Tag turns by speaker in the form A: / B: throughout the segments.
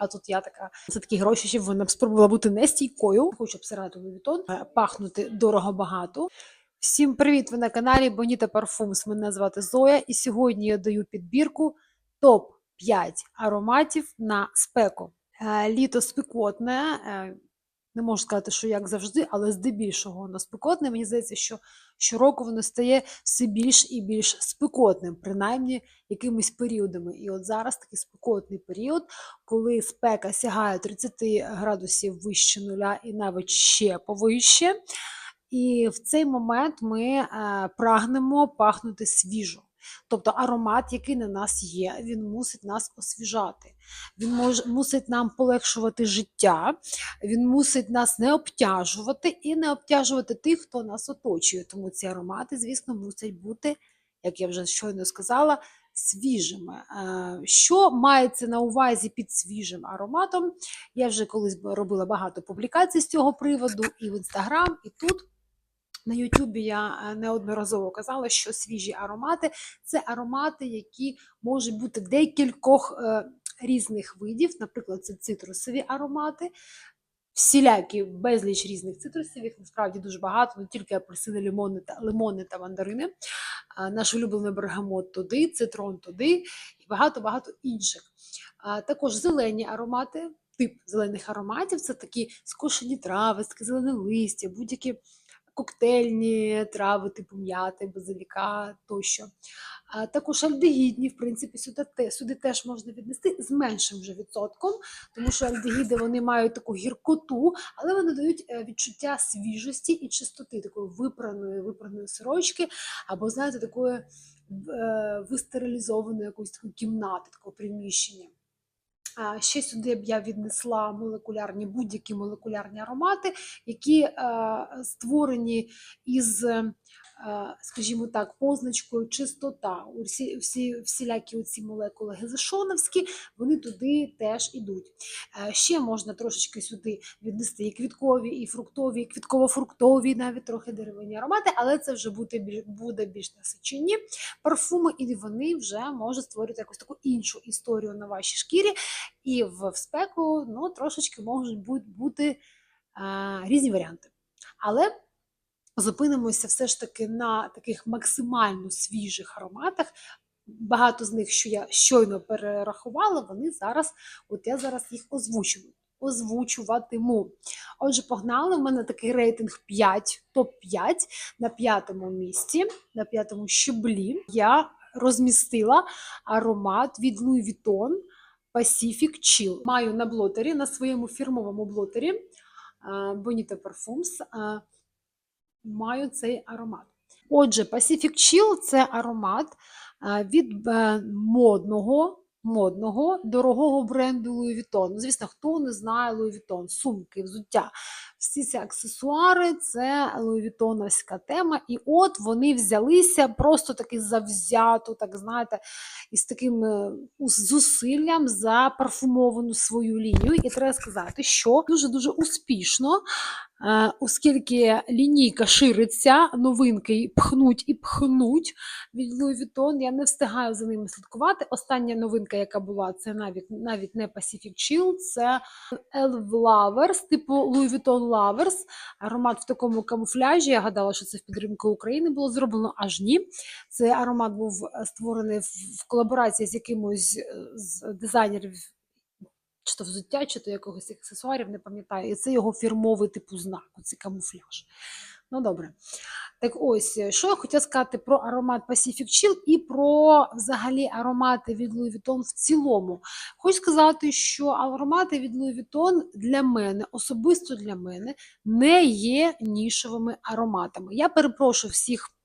A: А тут я така за такі гроші, щоб вона б спробувала бути нестійкою. Хочу обсирати Louis Vuitton, е, пахнути дорого багато. Всім привіт! Ви на каналі Боніта Парфумс. Мене звати Зоя, і сьогодні я даю підбірку топ 5 ароматів на спеку. Е, Літо спекотне. Не можу сказати, що як завжди, але здебільшого воно спекотне. Мені здається, що щороку воно стає все більш і більш спекотним, принаймні якимись періодами. І от зараз такий спекотний період, коли спека сягає 30 градусів вище нуля і навіть ще повище. І в цей момент ми е, прагнемо пахнути свіжо. Тобто аромат, який на нас є, він мусить нас освіжати. Він мож, мусить нам полегшувати життя, він мусить нас не обтяжувати і не обтяжувати тих, хто нас оточує. Тому ці аромати, звісно, мусять бути, як я вже щойно сказала, свіжими. Е, Що мається на увазі під свіжим ароматом? Я вже колись робила багато публікацій з цього приводу і в інстаграм, і тут. На Ютубі я е, неодноразово казала, що свіжі аромати це аромати, які можуть бути декількох е, різних видів. Наприклад, це цитрусові аромати, всілякі безліч різних цитрусів, їх насправді дуже багато, не тільки апельсини, лимони та лимони та мандарини. Наш улюблений бергамот туди, цитрон туди і багато-багато інших. Також зелені аромати, тип зелених ароматів це такі скошені трави, зелене листя, будь-які коктейльні трави, типу м'яти, базиліка тощо. А також альдегідні, в принципі, сюди, сюди теж можна віднести з меншим вже відсотком, тому що альдегіди вони мають таку гіркоту, але вони дають е, відчуття свіжості і чистоти, такої випраної, випраної сорочки, або, знаєте, такої е, вистерилізованої якоїсь такої кімнати, такого приміщення. Ще сюди б я віднесла молекулярні будь-які молекулярні аромати, які е, створені із, скажімо так, позначкою чистота. Усі, всі, всілякі ці молекули гезешоновські, вони туди теж ідуть. Е, Ще можна трошечки сюди віднести і квіткові, і фруктові, і квітково-фруктові, навіть трохи деревинні аромати, але це вже буде, буде більш насичені парфуми, і вони вже можуть створити якусь таку іншу історію на вашій шкірі. І в спеку ну, трошечки можуть бу- бути а, різні варіанти. Але зупинимося все ж таки на таких максимально свіжих ароматах. Багато з них, що я щойно перерахувала, вони зараз, от я зараз їх озвучую. Озвучуватиму. Отже, погнали. У мене такий рейтинг 5, топ-5 на п'ятому місці, на п'ятому щеблі. Я розмістила аромат від Louis Vuitton Pacific Chill. Маю на блотері, на своєму фірмовому блотері е, Bonita Parfums. Маю цей аромат. Отже, Pacific Chill це аромат е, від е, модного, модного, дорогого бренду Louis Vuitton. Ну, звісно, хто не знає Louis Vuitton, сумки, взуття. Всі ці аксесуари це Vuittonівська тема. І от вони взялися просто таки завзято, так знаєте, із таким е, ус- зусиллям запарфумовану свою лінію. І треба сказати, що дуже-дуже успішно, е, оскільки лінійка шириться, новинки пхнуть і пхнуть від Louis Vuitton, я не встигаю за ними слідкувати. Остання новинка, яка була, це навіть, навіть не Pacific Chill, це Elf Lovers, типу Louis Vuitton Lovers. Аромат в такому камуфляжі. Я гадала, що це в підтримку України було зроблено, аж ні. Цей аромат був е, створений в в колаборації з якимось е, з дизайнерів, чи то взуття, чи то якогось аксесуарів, не пам'ятаю. І це його фірмовий типу знак, оцей камуфляж. Ну добре. Так ось, е, що я хотіла сказати про аромат Pacific Chill і про взагалі аромати від Louis Vuitton в цілому. Хочу сказати, що аромати від Louis Vuitton для мене, особисто для мене, не є нішовими ароматами. Я перепрошую всіх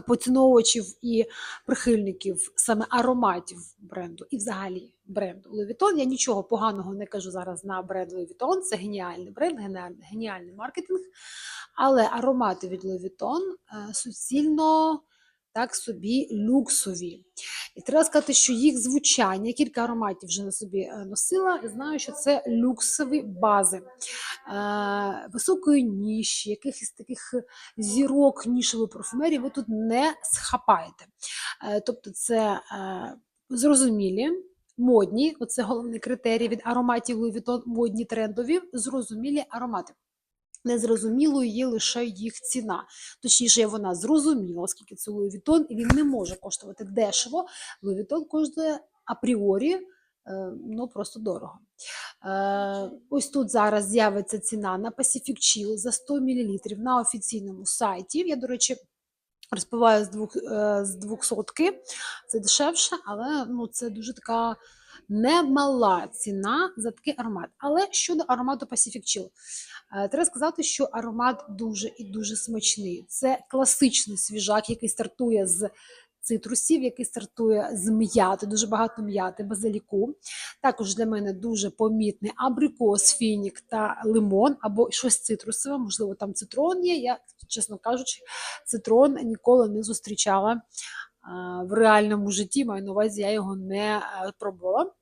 A: поціновувачів і прихильників саме ароматів бренду і взагалі бренду Левітон. Я нічого поганого не кажу зараз на бренд Левітон. Це геніальний бренд, геніальний, маркетинг. Але аромати від Левітон суцільно так собі люксові. І треба сказати, що їх звучання, кілька ароматів вже на собі е, носила, знаю, що це люксові бази е, високої ніші, якихось таких зірок нішової парфумерії ви тут не схапаєте. Е, Тобто це е, зрозумілі модні, оце головний критерій від ароматів Louis Vuitton, модні трендові, зрозумілі аромати. Незрозумілою є лише їх ціна. Точніше, вона зрозуміла, оскільки це Louis Vuitton, і він не може коштувати дешево. Louis Vuitton коштує апріорі, е, ну просто дорого. Е, Ось тут зараз з'явиться ціна на Pacific Chill за 100 мл на офіційному сайті. Я, до речі, розпиваю з двох е, з двохсотки. Це дешевше, але ну, це дуже така немала ціна за такий аромат. Але щодо аромату Pacific Chill, е, треба сказати, що аромат дуже і дуже смачний. Це класичний свіжак, який стартує з цитрусів, який стартує з м'яти, дуже багато м'яти, базиліку. Також для мене дуже помітний абрикос, фінік та лимон, або щось цитрусове, можливо, там цитрон є. Я, чесно кажучи, цитрон ніколи не зустрічала в реальному житті. Маю на увазі, я його не е, пробувала.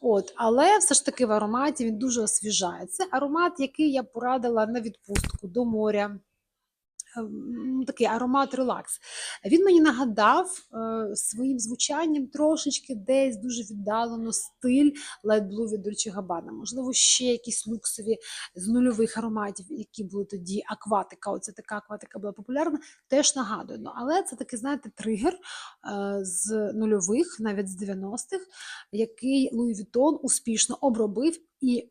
A: От, але все ж таки в ароматі він дуже освіжає. Це аромат, який я порадила на відпустку до моря. Такий аромат релакс. Він мені нагадав е, своїм звучанням трошечки десь дуже віддалено стиль Light Blue від Dolce Gabbana. Можливо, ще якісь люксові з нульових ароматів, які були тоді акватика. Оце така акватика була популярна, теж нагадує. Але це такий, знаєте, тригер е, з нульових, навіть з 90-х, який Louis Vuitton успішно обробив і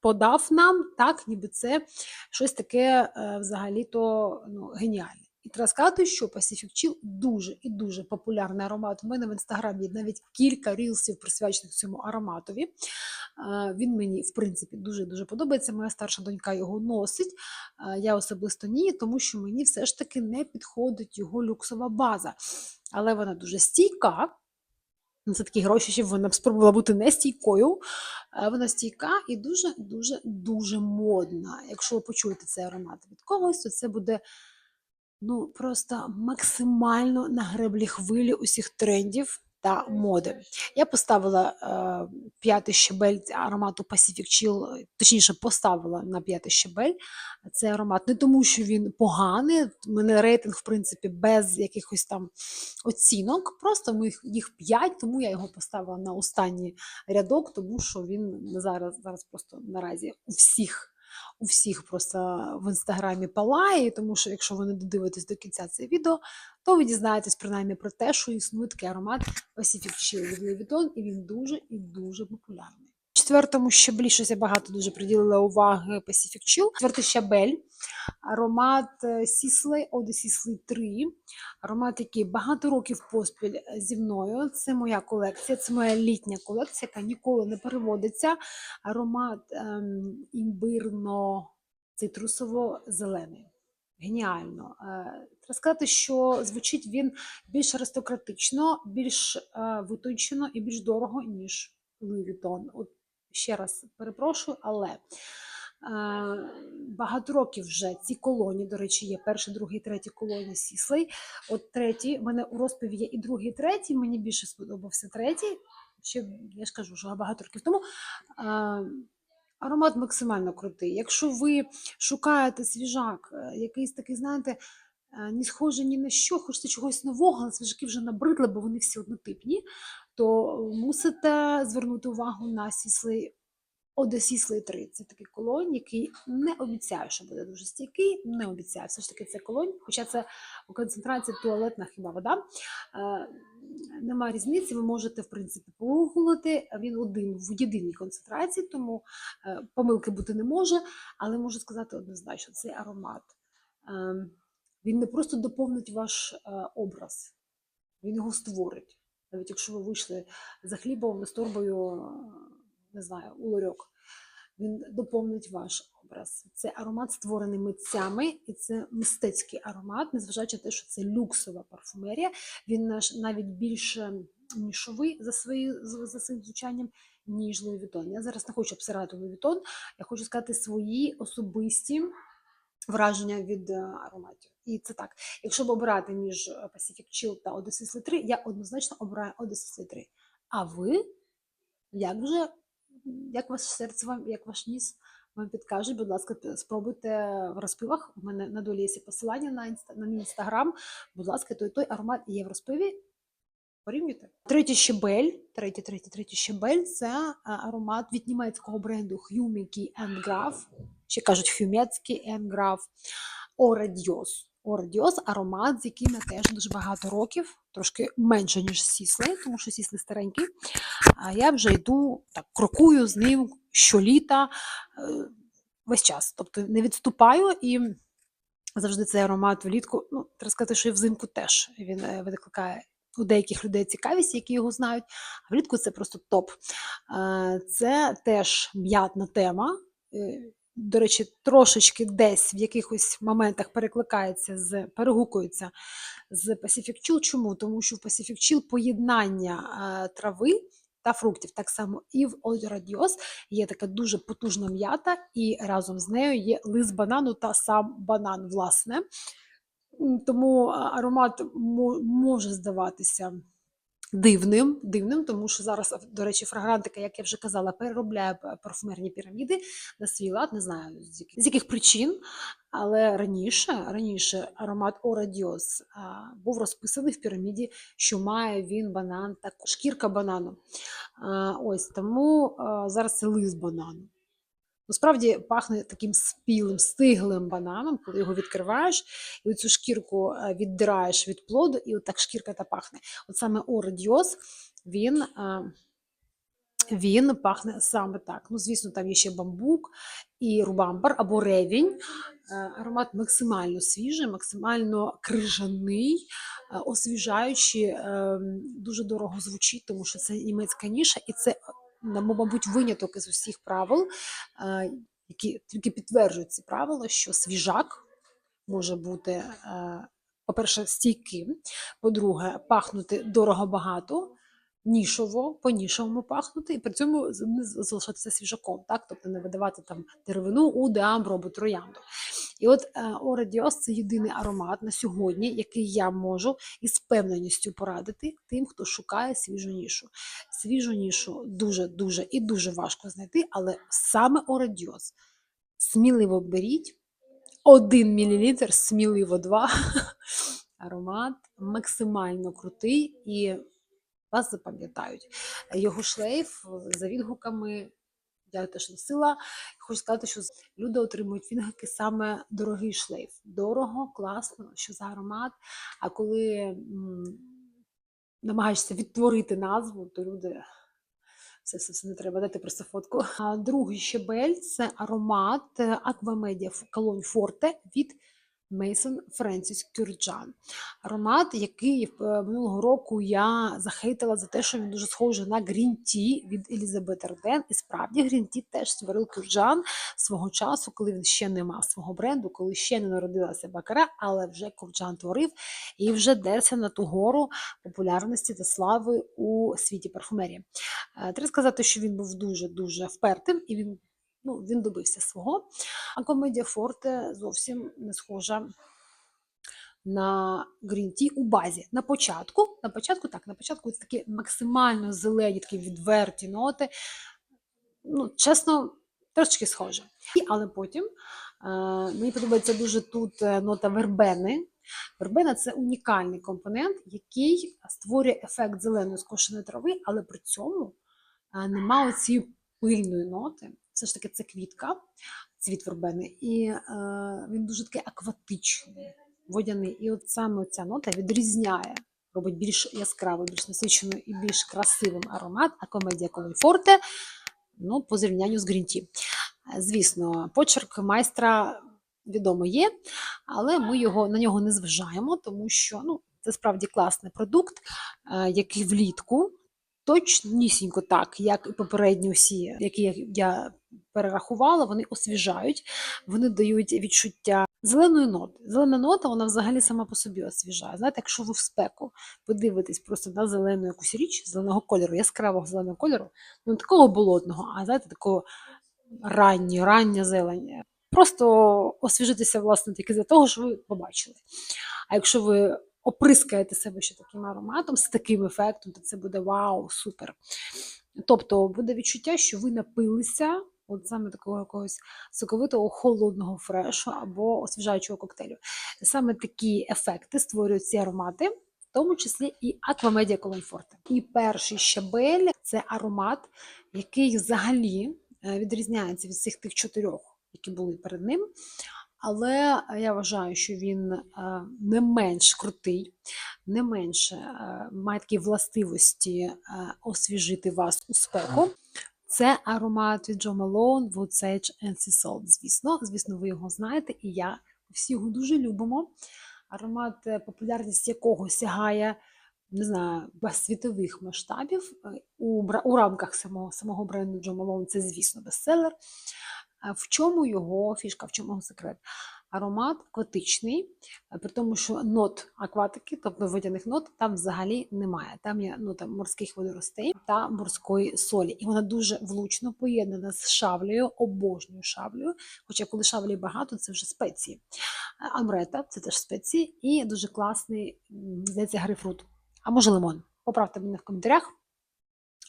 A: подав нам, так, ніби це щось таке е, взагалі-то ну, геніальне. І треба сказати, що Pacific Chill дуже і дуже популярний аромат. У мене в інстаграмі є навіть кілька рілсів, присвячених цьому ароматові. Е, Він мені, в принципі, дуже-дуже подобається. Моя старша донька його носить. Е, Я особисто ні, тому що мені все ж таки не підходить його люксова база. Але вона дуже стійка. Це такі гроші, щоб вона б спробувала бути не стійкою. Е, Вона стійка і дуже-дуже дуже модна. Якщо ви почуєте цей аромат від когось, то це буде ну, просто максимально на греблі хвилі усіх трендів та моди. Я поставила е, п'ятий щебель аромату Pacific Chill, точніше, поставила на п'ятий щебель цей аромат. Не тому, що він поганий. У мене рейтинг, в принципі, без якихось там оцінок. Просто ми їх- їх п'ять, тому я його поставила на останній рядок, тому що він зараз, зараз просто наразі у всіх. У всіх просто в інстаграмі палає, тому що якщо ви не додивитесь до кінця це відео, то ви дізнаєтесь принаймні про те, що існує такий аромат Pacific Chill від Louis і він дуже і дуже популярний. Четвертому щаблі щось я багато дуже приділила уваги Pacific Chill. Четвертий щабель, аромат Сіслей, Оде Сіслей 3. Аромат, який багато років поспіль зі мною. Це моя колекція, це моя літня колекція, яка ніколи не переводиться. Аромат ем, імбирно-цитрусово-зелений. Геніально. Е, Треба сказати, що звучить він більш аристократично, більш е, витончено і більш дорого, ніж Louis. От ще раз перепрошую, але е, багато років вже ці колоні, до речі, є перший, другий, третій колоні Сіслей. От третій, в мене у розпиві є і другий, і третій. Мені більше сподобався третій. Ще я ж кажу, що багато років тому. Е, Аромат максимально крутий. Якщо ви шукаєте свіжак, е, якийсь такий, знаєте, не схожий ні на що, хочете чогось нового, але свіжаки вже набридли, бо вони всі однотипні, то мусите звернути увагу на сіслий Оде Сіслей 3. Це такий колонь, який не обіцяє, що буде дуже стійкий, не обіцяє. Все ж таки це колонь, хоча це у концентрації туалетна хіба вода. Е, Нема різниці, ви можете, в принципі, погуглити. Він один в єдиній концентрації, тому е, помилки бути не може, але можу сказати однозначно, цей аромат. е, Він не просто доповнить ваш е, образ, він його створить. Навіть якщо ви вийшли за хлібом з торбою, е, не знаю, у ларьок, він доповнить ваш образ. Це аромат створений митцями, і це мистецький аромат, незважаючи на те, що це люксова парфумерія. Він наш навіть більше нішовий за, свої, за своїм звучанням, ніж Louis Vuitton. Я зараз не хочу обсирати Louis Vuitton, я хочу сказати свої особисті враження від е, ароматів. І це так. Якщо б обирати між е, Pacific Chill та Odyssey 3, я однозначно обираю Odyssey 3. А ви? Як вже, як ваше серце вам, як ваш ніс вам підкаже, будь ласка, спробуйте в розпивах. У мене на долі є посилання на, інста, на мій інстаграм. Будь ласка, той той аромат є в розпиві Порівнюйте. Третій щебель, третій, третій, третій щебель це аромат від німецького бренду Humiki Graf, ще кажуть Humecki Graf, Орадіос. Орадіос аромат, з яким я теж дуже багато років, трошки менше, ніж сісли, тому що сісли старенькі. А я вже йду так, крокую з ним щоліта е, весь час. Тобто не відступаю і завжди цей аромат влітку. Ну, треба сказати, що і взимку теж він е, викликає у деяких людей цікавість, які його знають. А влітку це просто топ. Е, Це теж м'ятна тема. Е, До речі, трошечки десь в якихось моментах перекликається з перегукується з Pacific Chill. Чому? Тому що в Pacific Chill поєднання е, трави та фруктів. Так само і в Radios є така дуже потужна м'ята, і разом з нею є лист банану та сам банан, власне. Тому аромат може здаватися дивним, дивним, тому що зараз, до речі, фрагрантика, як я вже казала, переробляє п- парфумерні піраміди на свій лад. Не знаю з яких, з яких причин, але раніше, раніше аромат Орадіос був розписаний в піраміді, що має він банан та шкірка банану. А, Ось тому а, зараз це лист банану. Насправді пахне таким спілим, стиглим бананом, коли його відкриваєш, і цю шкірку е, віддираєш від плоду, і от так шкірка та пахне. От саме Ордіос, він, е, він пахне саме так. Ну, звісно, там є ще бамбук і рубамбар або ревінь. Е, Аромат максимально свіжий, максимально крижаний, освіжаючий, е, дуже дорого звучить, тому що це німецька ніша, і це, мабуть, виняток із усіх правил, е, які тільки підтверджують ці правила, що свіжак може бути, е, по-перше, стійким, по-друге, пахнути дорого-багато, нішово, по-нішовому пахнути, і при цьому залишатися свіжаком, так? тобто не видавати там деревину, уди, амбру або троянду. І от е, Орадіос це єдиний аромат на сьогодні, який я можу із певненістю порадити тим, хто шукає свіжу нішу. Свіжу нішу дуже, дуже і дуже важко знайти, але саме Орадіос сміливо беріть. Один мілілітр, сміливо два. Аромат максимально крутий і вас запам'ятають. Його шлейф е, за відгуками я теж носила. Хочу сказати, що люди отримують відгуки саме дорогий шлейф. Дорого, класно, що за аромат. А коли м, намагаєшся відтворити назву, то люди. Все, все, все не треба, дайте просто фотку. А другий щебель це аромат Aquamedia Cologne Forte від Mason Francis Kurjan. Аромат, який е, минулого року я захейтила за те, що він дуже схожий на Tea від Елізабет Арден. І справді Tea теж створив Кюрджан свого часу, коли він ще не мав свого бренду, коли ще не народилася Бакара, але вже Курджан творив і вже дерся на ту гору популярності та слави у світі парфумерії. Е, Треба сказати, що він був дуже-дуже впертим і він, ну, він добився свого. А комедія Форте зовсім не схожа на Tea у базі. На початку, на початку, так, на початку це такі максимально зелені, такі відверті ноти. Ну, чесно, трошечки схоже. Але потім е, мені подобається дуже тут е, нота вербени. Вербена це унікальний компонент, який створює ефект зеленої скошеної трави, але при цьому е, немає цієї пильної ноти. Все ж таки це квітка, цвіт вербени, і е, він дуже такий акватичний, водяний. І от саме ця нота відрізняє, робить більш яскравий, більш насиченою і більш красивим аромат, а комедія Колонфорте ну, по зрівнянню з Грінті. Звісно, почерк майстра відомо є, але ми його, на нього не зважаємо, тому що ну, це справді класний продукт, е, який влітку точнісінько так, як і попередні усі, які я перерахувала, вони освіжають, вони дають відчуття зеленої ноти. Зелена нота, вона взагалі сама по собі освіжає. Знаєте, якщо ви в спеку подивитесь просто на зелену якусь річ, зеленого кольору, яскравого зеленого кольору, ну не такого болотного, а знаєте, такого ранньої, рання зелень. Просто освіжитися, власне, тільки за того, що ви побачили. А якщо ви оприскаєте себе ще таким ароматом, з таким ефектом, то це буде вау, супер. Тобто буде відчуття, що ви напилися от саме такого якогось соковитого холодного фрешу або освіжаючого коктейлю. Саме такі ефекти створюють ці аромати. в тому числі і Аквамедіа Колонфорте. І перший щабель це аромат, який взагалі е, відрізняється від всіх тих чотирьох, які були перед ним. Але я вважаю, що він е, не менш крутий, не менше е, має такі властивості освіжити вас у спеку. Це аромат від Джо Малone, Wood Sage звісно. Звісно, ви його знаєте, і я всі його дуже любимо. Аромат, е, популярність якого сягає, не знаю, світових масштабів. Е, У, у рамках самого, самого бренду Джо Малone це, звісно, бестселер. В чому його фішка, в чому його секрет? Аромат акватичний, е, при тому, що нот акватики, тобто водяних нот, там взагалі немає. Там є нота морських водоростей та морської солі. І вона дуже влучно поєднана з шавлею, обожнюю шавлею. Хоча коли шавлі багато, це вже спеції. Е, Амрета це теж спеції, і дуже класний, здається, грейпфрут. А може лимон. Поправте мене в коментарях.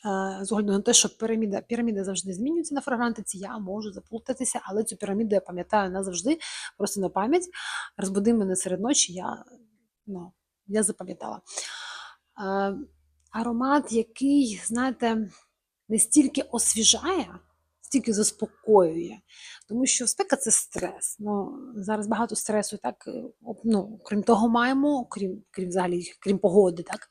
A: Е, З огляду на те, що піраміда, піраміда завжди змінюється на фрагрантиці, я можу заплутатися, але цю піраміду я пам'ятаю назавжди, просто на пам'ять. Розбуди мене серед ночі, я, ну, я запам'ятала. Е, Аромат, який, знаєте, не стільки освіжає, стільки заспокоює. Тому що спека це стрес. Ну, зараз багато стресу, так, е, ну, крім того, маємо, крім, крім, взагалі, крім погоди, так,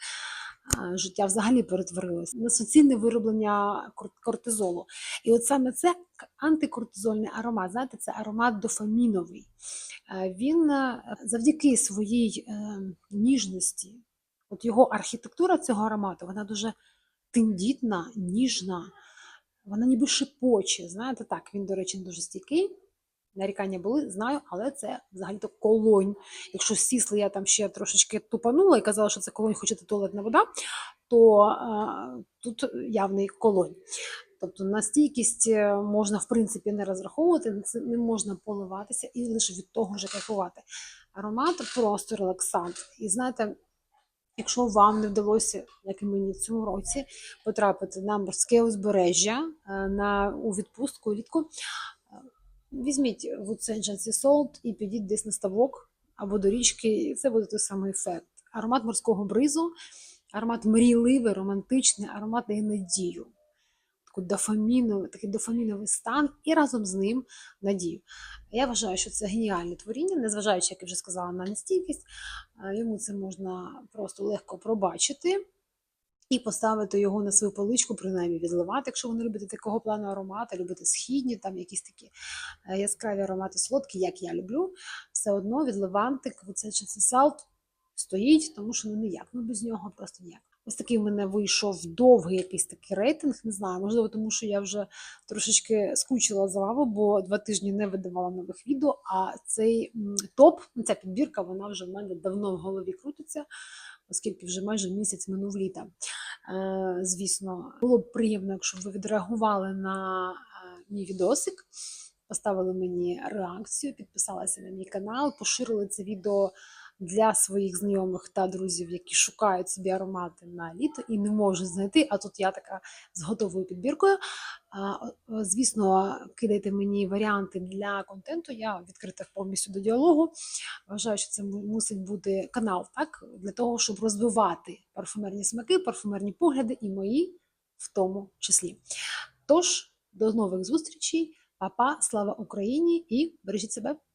A: життя взагалі перетворилося на суцільне вироблення кортизолу. І от саме це антикортизольний аромат. Знаєте, це аромат дофаміновий. Е, Він е, завдяки своїй е, ніжності, от його архітектура цього аромату, вона дуже тендітна, ніжна, вона ніби шипоче. Знаєте, так, він, до речі, дуже стійкий. Нарікання були, знаю, але це взагалі-то колонь. Якщо сісли, я там ще трошечки тупанула і казала, що це колонь, хоча це туалетна вода, то е, тут явний колонь. Тобто на стійкість е, можна, в принципі, не розраховувати, не можна поливатися і лише від того вже кайфувати. Аромат просто релаксант. І знаєте, якщо вам не вдалося, як і мені в цьому році, потрапити на морське узбережжя е, на, у відпустку влітку, візьміть Wood Sea Salt і підіть десь на ставок або до річки, і це буде той самий ефект. Аромат морського бризу, аромат мрійливий, романтичний, аромат дає надію. Таку дофаміновий, такий дофаміновий стан і разом з ним надію. Я вважаю, що це геніальне творіння, незважаючи, як я вже сказала, на нестійкість, е, йому це можна просто легко пробачити і поставити його на свою поличку, принаймні відливати, якщо ви не любите такого плану аромати, любите східні, там якісь такі е, яскраві аромати солодкі, як я люблю, все одно відливантик, оце чи це салт стоїть, тому що ну ніяк, ну без нього просто ніяк. Ось такий в мене вийшов довгий якийсь такий рейтинг, не знаю, можливо, тому що я вже трошечки скучила за вами, бо два тижні не видавала нових відео, а цей топ, ця підбірка, вона вже в мене давно в голові крутиться, оскільки вже майже місяць минув літа. Е, звісно, було б приємно, якщо б ви відреагували на е, мій відосик, поставили мені реакцію, підписалися на мій канал, поширили це відео для своїх знайомих та друзів, які шукають собі аромати на літо і не можуть знайти. А тут я така з готовою підбіркою. Звісно, кидайте мені варіанти для контенту. Я відкрита повністю до діалогу. Вважаю, що це мусить бути канал, так для того, щоб розвивати парфумерні смаки, парфумерні погляди і мої в тому числі. Тож, до нових зустрічей, Па-па, слава Україні і бережіть себе!